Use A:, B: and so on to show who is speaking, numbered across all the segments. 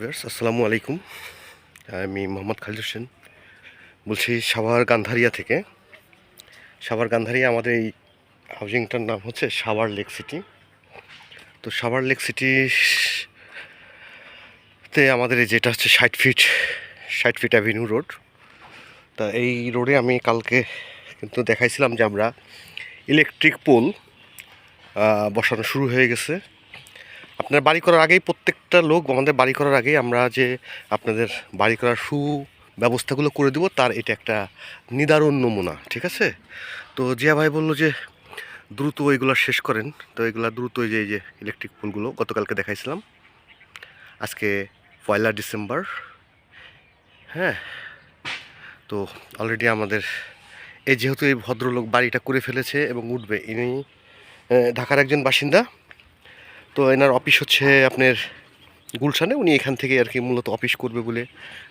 A: Viewers, আসসালামু আলাইকুম। আমি মোহাম্মদ খালিদ হোসেন। বলছি সাভার গান্ধারিয়া থেকে। সাভার গান্ধারিয়া আমাদের এই হাউজিংটার নাম হচ্ছে সাভার লেক সিটি। তো সাভার লেক সিটি তে আমাদের যেটা হচ্ছে ষাট ফিট ষাট ফিট অ্যাভিনিউ রোড। তা এই রোডে আমি কালকে কিন্তু দেখাইছিলাম যে আমরা ইলেকট্রিক পোল বসানো শুরু হয়ে গেছে। আপনার বাড়ি করার আগেই প্রত্যেকটা লোক আমাদের বাড়ি করার আগেই আমরা যে আপনাদের বাড়ি করার সু ব্যবস্থাগুলো করে দেবো, তার এটা একটা নিদারুণ নমুনা, ঠিক আছে? তো জিয়া ভাই বলল যে, দ্রুত ওইগুলো শেষ করেন। তো এগুলো দ্রুত এই যে এই যে ইলেকট্রিক পোলগুলো গতকালকে দেখাইছিলাম। আজকে পয়লা ডিসেম্বর হ্যাঁ? তো অলরেডি আমাদের, এই যেহেতু এই ভদ্রলোক বাড়িটা করে ফেলেছে এবং উঠবে, ইনি ঢাকার একজন বাসিন্দা। তো এনার অফিস হচ্ছে আপনার গুলশানে, উনি এখান থেকে আর কি মূলত অফিস করবে বলে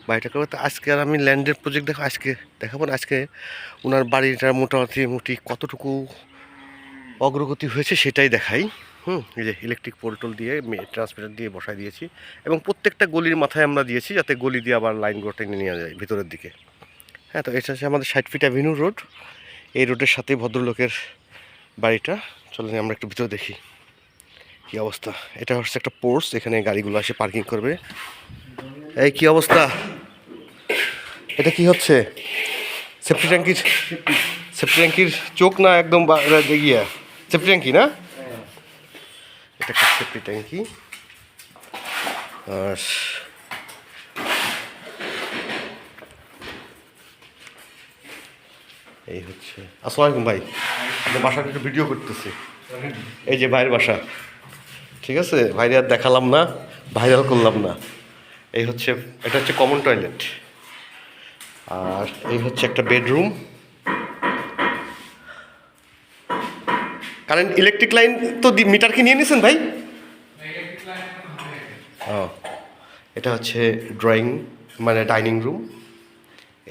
A: বাড়িটা করবে। তো আজকে আর আমি ল্যান্ডের প্রজেক্ট দেখো, আজকে দেখাবো না, আজকে ওনার বাড়িটা মোটামুটি, মোটি কতটুকু অগ্রগতি হয়েছে সেটাই দেখাই। হুম, এই যে ইলেকট্রিক পোলটোল দিয়ে ট্রান্সমিটার দিয়ে বসাই দিয়েছি এবং প্রত্যেকটা গলির মাথায় আমরা দিয়েছি যাতে গলি দিয়ে আবার লাইনগুলো টেনে নিয়ে যায় ভিতরের দিকে। হ্যাঁ তো এটা হচ্ছে আমাদের ষাট ফিট অ্যাভিনিউ রোড এই রোডের সাথে ভদ্রলোকের বাড়িটা। চলেন আমরা একটু ভিতরে দেখি। কি অবস্থা? এটা হচ্ছে একটা পোর্স এখানে গাড়িগুলো এসে পার্কিং করবে। এই কি অবস্থা? এটা কি হচ্ছে? সেফটি ট্যাঙ্কির সেফটি ট্যাঙ্কির চোখ না একদম দেখিয়া? সেফটি ট্যাঙ্কি না? এটা একটা সেফটি ট্যাঙ্কি। আর এই হচ্ছে আসসালামু আলাইকুম ভাই। বাসাটা একটু ভিডিও করতেছি। এই যে ভাইয়ের বাসা। ঠিক আছে? ভাইরে আর দেখালাম না ভাইরাল করলাম না। এই হচ্ছে, এটা হচ্ছে কমন টয়লেট আর এই হচ্ছে একটা বেডরুম কারেন্ট ইলেকট্রিক লাইন তো মিটার কি নিয়ে নিয়েছেন ভাই? ও, এটা হচ্ছে ড্রয়িং মানে ডাইনিং রুম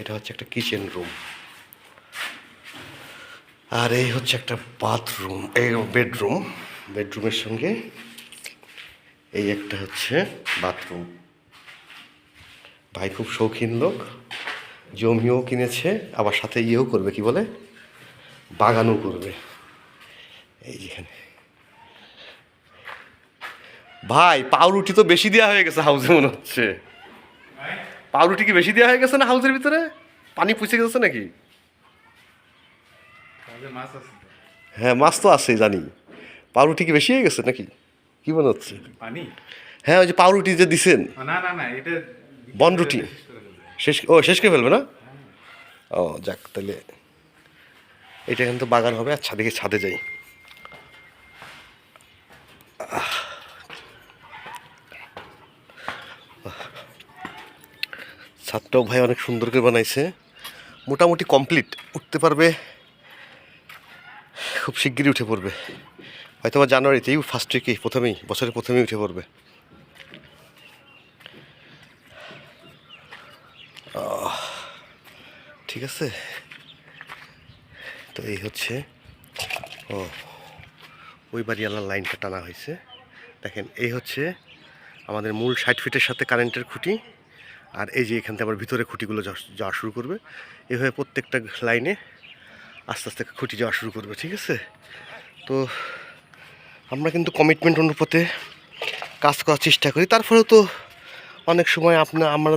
A: এটা হচ্ছে একটা কিচেন রুম আর এই হচ্ছে একটা বাথরুম এই বেডরুম বেডরুমের সঙ্গে এই একটা হচ্ছে বাথরুম। ভাই খুব শৌখিন লোক জমিও কিনেছে আবার সাথে ইয়েও করবে কি বলে? বাগানও করবে। এই যেখানে ভাই পাউরুটি তো বেশি দেওয়া হয়ে গেছে হাউসে মনে হচ্ছে। পাউরুটি কি বেশি দেওয়া হয়ে গেছে না হাউসের ভিতরে? পানি পুষে গেছে নাকি। হ্যাঁ মাছ তো আছে জানি। পাউরুটি কি বেশি হয়ে গেছে নাকি? কি মনে হচ্ছে
B: পানি?
A: হ্যাঁ ওই যে পাউরুটি যে দিছেন।
B: না না না এটা
A: বনরুটি?
B: শেষ
A: শেষ ও শেষ করে ফেলবে না? ও যাক তাহলে এটা কিন্তু বাগান হবে আর দেখি ছাদে যাই। ছাদটাও ভাই অনেক সুন্দর করে বানাইছে। মোটামুটি কমপ্লিট উঠতে পারবে খুব শিগগিরই উঠে পড়বে। হয়তো জানুয়ারিতেই ফার্স্ট উইকেই প্রথমেই, বছরের প্রথমেই উঠে পড়বে। ঠিক আছে। তো এই হচ্ছে, ও, ওই বাড়িওয়ালার লাইনটা টানা হয়েছে। দেখেন, এই হচ্ছে আমাদের মূল ষাট ফিটের সাথে কারেন্টের খুঁটি, আর এই যে এখান থেকে আবার ভিতরে খুঁটিগুলো যাওয়া শুরু করবে। এভাবে প্রত্যেকটা লাইনে আস্তে আস্তে খুঁটি যাওয়া শুরু করবে, ঠিক আছে? তো আমরা কিন্তু কমিটমেন্ট অনুপাতে কাজ করার চেষ্টা করি। তারপরেও তো অনেক সময় আপনার আমরা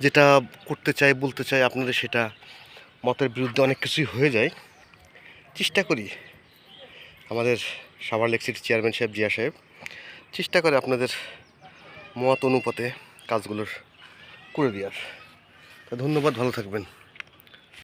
A: যেটা করতে চাই, বলতে চাই, আপনাদের সেটা মতের বিরুদ্ধে অনেক কিছুই হয়ে যায়। চেষ্টা করি। আমাদের সাভার লেক সিটির চেয়ারম্যান সাহেব, জিয়া সাহেব, চেষ্টা করে আপনাদের মত অনুপাতে কাজগুলোর করে দেওয়ার। ধন্যবাদ, ভালো থাকবেন।